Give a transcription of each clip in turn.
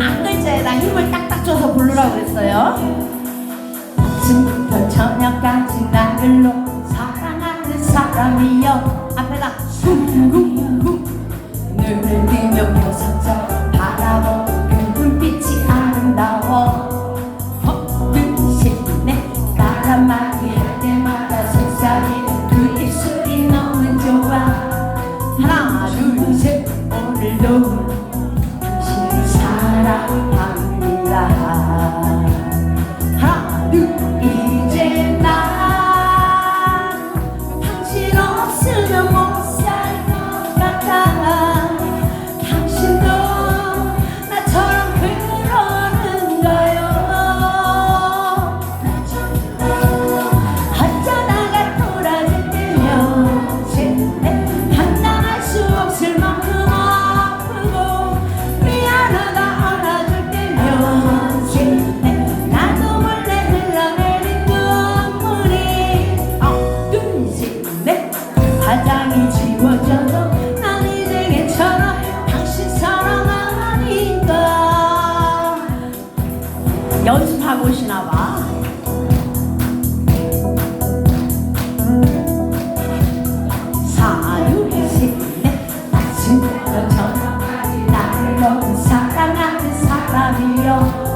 앞글자에다 힘을 딱딱 줘서 부르라고 그랬어요. 아침부터 저녁까지 나를로 사랑하는 사람이여. 앞에다 쿵쿵쿵 눈을 뜨며 보석처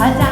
allá.